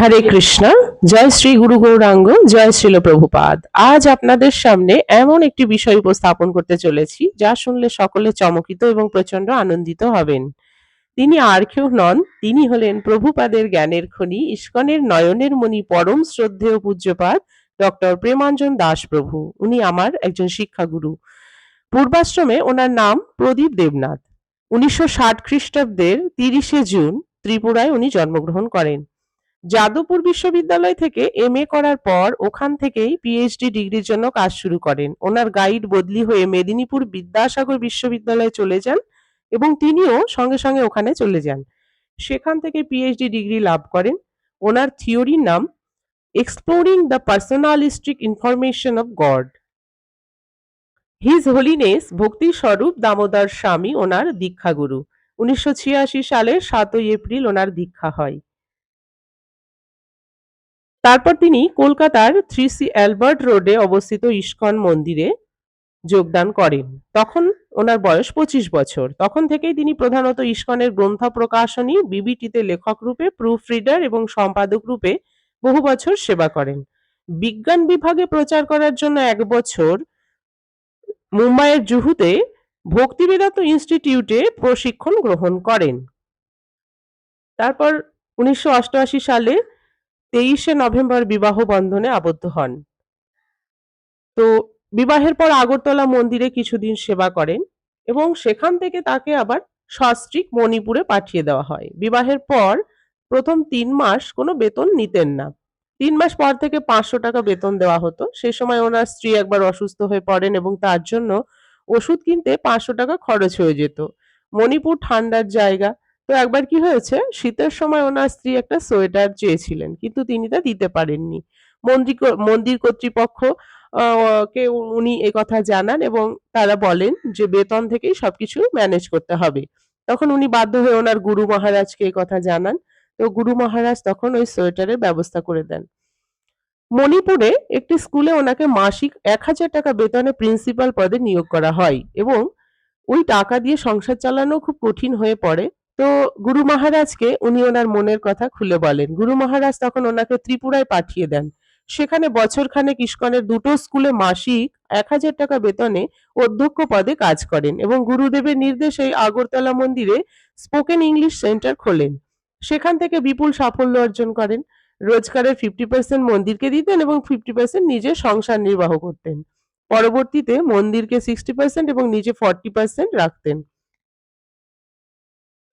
হরে কৃষ্ণ, জয় শ্রী গুরু গৌরাঙ্গ, জয় শ্রীল প্রভুপাদ। আজ আপনাদের সামনে এমন একটি বিষয় উপস্থাপন করতে চলেছি, যা শুনলে সকলে চমকিত এবং প্রচণ্ড আনন্দিত হবেন। তিনি আর কেউ নন, তিনি হলেন প্রভুপাদের জ্ঞানের খনি, ইস্কনের নয়নের মণি পরম শ্রদ্ধেয় পূজ্যপাদ, ডক্টর প্রেমাঞ্জন দাস প্রভু। উনি আমার একজন শিক্ষাগুরু। পূর্বাশ্রমে ওনার নাম প্রদীপ দেবনাথ। উনিশশো ষাট খ্রিস্টাব্দের তিরিশে জুন ত্রিপুরায় উনি জন্মগ্রহণ করেন। যাদবপুর বিশ্ববিদ্যালয় থেকে এম করার পর ওখান থেকেই পিএইচডি ডিগ্রির জন্য কাজ শুরু করেন। ওনার গাইড বদলি হয়ে মেদিনীপুর বিদ্যাসাগর বিশ্ববিদ্যালয়ে চলে যান এবং তিনিও সঙ্গে সঙ্গে ওখানে চলে যান। সেখান থেকে পিএইচডি ডিগ্রি লাভ করেন। ওনার থিওরির নাম exploring the personalistic information of God his holiness Bhakti Swarup Damodar স্বামী ওনার দীক্ষাগুরু। উনিশশো ছিয়াশি সালের সাতই এপ্রিল ওনার দীক্ষা হয়। তারপর তিনি কলকাতার থ্রি সি অ্যালবার্ট রোডে অবস্থিত ইস্কন মন্দিরে যোগদান করেন। তখন ওনার বয়স পঁচিশ বছর। তখন থেকেই তিনি প্রধানত ইস্কনের গ্রন্থ প্রকাশনী বিবিটিতে লেখক রূপে প্রুফ রিডার এবং সম্পাদক রূপে বহু বছর সেবা করেন। বিজ্ঞান বিভাগে প্রচার করার জন্য এক বছর মুম্বাইয়ের জুহুতে ভক্তিবেদান্ত ইনস্টিটিউটে প্রশিক্ষণ গ্রহণ করেন। তারপর উনিশশো অষ্টআশি সালে তেইশে নভেম্বর বিবাহ বন্ধনে আবদ্ধ হন। তো বিবাহের পর আগরতলা মন্দিরে কিছুদিন সেবা করেন এবং সেখান থেকে তাকে আবার সস্ত্রীক মণিপুরে পাঠিয়ে দেওয়া হয়। বিবাহের পর প্রথম তিন মাস কোনো বেতন নিতেন না। তিন মাস পর থেকে পাঁচশো টাকা বেতন দেওয়া হতো। সে সময় ওনার স্ত্রী একবার অসুস্থ হয়ে পড়েন এবং তার জন্য ওষুধ কিনতে পাঁচশো টাকা খরচ হয়ে যেত। মণিপুর ঠান্ডার জায়গা। তো একবার কি হয়েছে? শীতের সময় ওনার স্ত্রী একটা সোয়েটার চেয়েছিলেন, কিন্তু তিনি তা দিতে পারেননি। মন্দির মন্দির কর্তৃপক্ষ কে উনি এ কথা জানান এবং তারা বলেন যে বেতন থেকেই সবকিছু ম্যানেজ করতে হবে। তখন উনি বাধ্য হয়ে ওনার গুরু মহারাজকে এই কথা জানান। তো গুরু মহারাজ তখন ওই সোয়েটারের ব্যবস্থা করে দেন। মণিপুরে একটি স্কুলে ওনাকে মাসিক এক হাজার টাকা বেতনে প্রিন্সিপাল পদে নিয়োগ করা হয় এবং ওই টাকা দিয়ে সংসার চালানো খুব কঠিন হয়ে পড়ে। তো গুরু মহারাজকে উনি ওনার মনের কথা খুলে বলেন। গুরু মহারাজ তখন ওনাকে ত্রিপুরায় পাঠিয়ে দেন। সেখানে বছরখানেক ইস্কনের দুটো স্কুলে মাসিক এক হাজার টাকা বেতনে অধ্যক্ষ পদে কাজ করেন এবং গুরুদেবের নির্দেশে আগরতলা মন্দিরে স্পোকেন ইংলিশ সেন্টার খোলেন। সেখান থেকে বিপুল সাফল্য অর্জন করেন। রোজগারের ফিফটি পার্সেন্ট মন্দিরকে দিতেন এবং ফিফটি পার্সেন্ট নিজের সংসার নির্বাহ করতেন। পরবর্তীতে মন্দিরকে সিক্সটি পার্সেন্ট এবং নিজে ফর্টি পার্সেন্ট রাখতেন।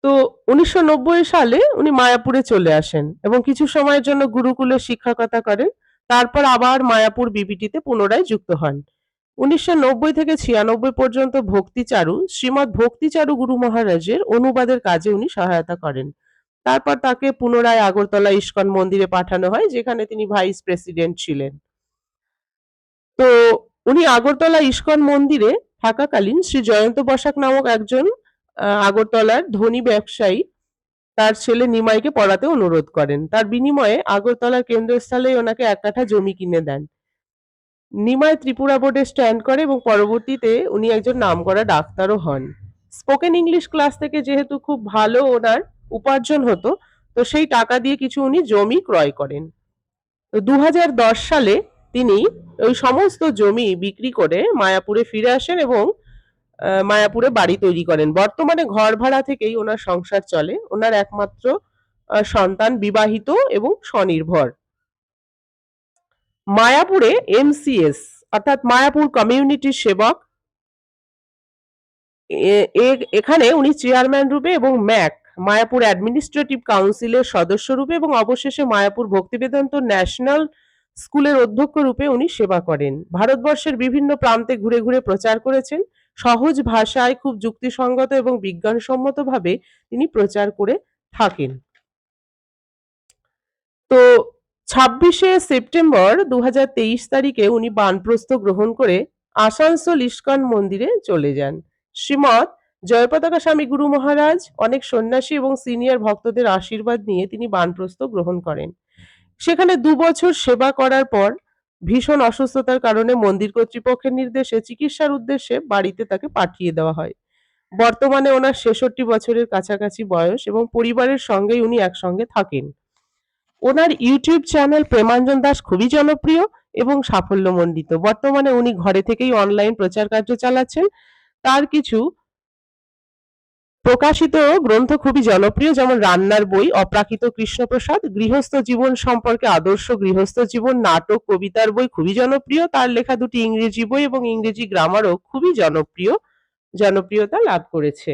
তো উনিশশো নব্বই সালে উনি মায়াপুরে চলে আসেন এবং কিছু সময়ের জন্য গুরুকুলে শিক্ষকতা করেন। তারপর আবার মায়াপুর বিবিটিতে পুনরায় যুক্ত হন। উনিশশো নব্বই থেকে ছিয়ানব্বই পর্যন্ত ভক্তিচারু, শ্রীমৎ ভক্তিচারু গুরু মহারাজের অনুবাদের কাজে উনি সহায়তা করেন। তারপর তাকে পুনরায় আগরতলা ইস্কন মন্দিরে পাঠানো হয়, যেখানে তিনি ভাইস প্রেসিডেন্ট ছিলেন। তো উনি আগরতলা ইস্কন মন্দিরে থাকাকালীন শ্রী জয়ন্ত বসাক নামক একজন আগরতলার ধনী ব্যবসায়ী তার ছেলে নিমাইকে পড়াতে অনুরোধ করেন। তার বিনিময়ে আগরতলার কেন্দ্রস্থলে ওনাকে এক কাঠা জমি কিনে দেন। নিমাই ত্রিপুরা বোর্ডে স্ট্যান্ড করে এবং পরবর্তীতে উনি একজন নামকরা ডাক্তারও হন। স্পোকেন ইংলিশ ক্লাস থেকে যেহেতু খুব ভালো ওনার উপার্জন হতো, তো সেই টাকা দিয়ে কিছু উনি জমি ক্রয় করেন। তো দু হাজার দশ সালে তিনি ওই সমস্ত জমি বিক্রি করে মায়াপুরে ফিরে আসেন এবং মায়াপুরে বাড়ি তৈরি করেন। বর্তমানে ঘর ভাড়া থেকেই ওনার সংসার চলে। ওনার একমাত্র সন্তান বিবাহিত এবং স্বনির্ভর। মায়াপুরে এমসিএস অর্থাৎ মায়াপুর কমিউনিটি সেবক এখানে উনি চেয়ারম্যান রূপে এবং ম্যাক, মায়াপুর অ্যাডমিনিস্ট্রেটিভ কাউন্সিলের সদস্য রূপে এবং অবশেষে মায়াপুর ভক্তিবেদান্ত ন্যাশনাল স্কুলের অধ্যক্ষ রূপে উনি সেবা করেন। ভারতবর্ষের বিভিন্ন প্রান্তে ঘুরে ঘুরে প্রচার করেছেন। সহজ ভাষায় খুব যুক্তিসঙ্গত এবং বিজ্ঞানসম্মতভাবে তিনি প্রচার করে থাকেন। তো ছাব্বিশে সেপ্টেম্বর দু তারিখে উনি বানপ্রস্থ গ্রহণ করে আসানসোল ইস্কন মন্দিরে চলে যান। শ্রীমৎ জয়পতাকা স্বামী গুরু মহারাজ, অনেক সন্ন্যাসী এবং সিনিয়র ভক্তদের আশীর্বাদ নিয়ে তিনি বানপ্রস্থ গ্রহণ করেন। সেখানে দু বছর সেবা করার পর ভীষণ অসুস্থতার কারণে মন্দির কর্তৃপক্ষের নির্দেশে চিকিৎসার উদ্দেশ্যে বাড়িতে তাকে পাঠিয়ে দেওয়া হয়। বর্তমানে ওনার ছেষট্টি বছরের কাছাকাছি বয়স এবং পরিবারের সঙ্গেই উনি একসঙ্গে থাকেন। ওনার ইউটিউব চ্যানেল প্রেমাঞ্জন দাস খুবই জনপ্রিয় এবং সাফল্যমণ্ডিত। বর্তমানে উনি ঘরে থেকেই অনলাইন প্রচার কার্য চালাচ্ছেন। তার কিছু প্রকাশিত গ্রন্থ খুবই জনপ্রিয়, যেমন রান্নার বই, অপ্রাকৃত কৃষ্ণপ্রসাদ, গৃহস্থ জীবন সম্পর্কে আদর্শ গৃহস্থ জীবন, নাটক, কবিতার বই খুবই জনপ্রিয়। তার লেখা দুটি ইংরেজি বই এবং ইংরেজি গ্রামারও খুবই জনপ্রিয়, জনপ্রিয়তা লাভ করেছে।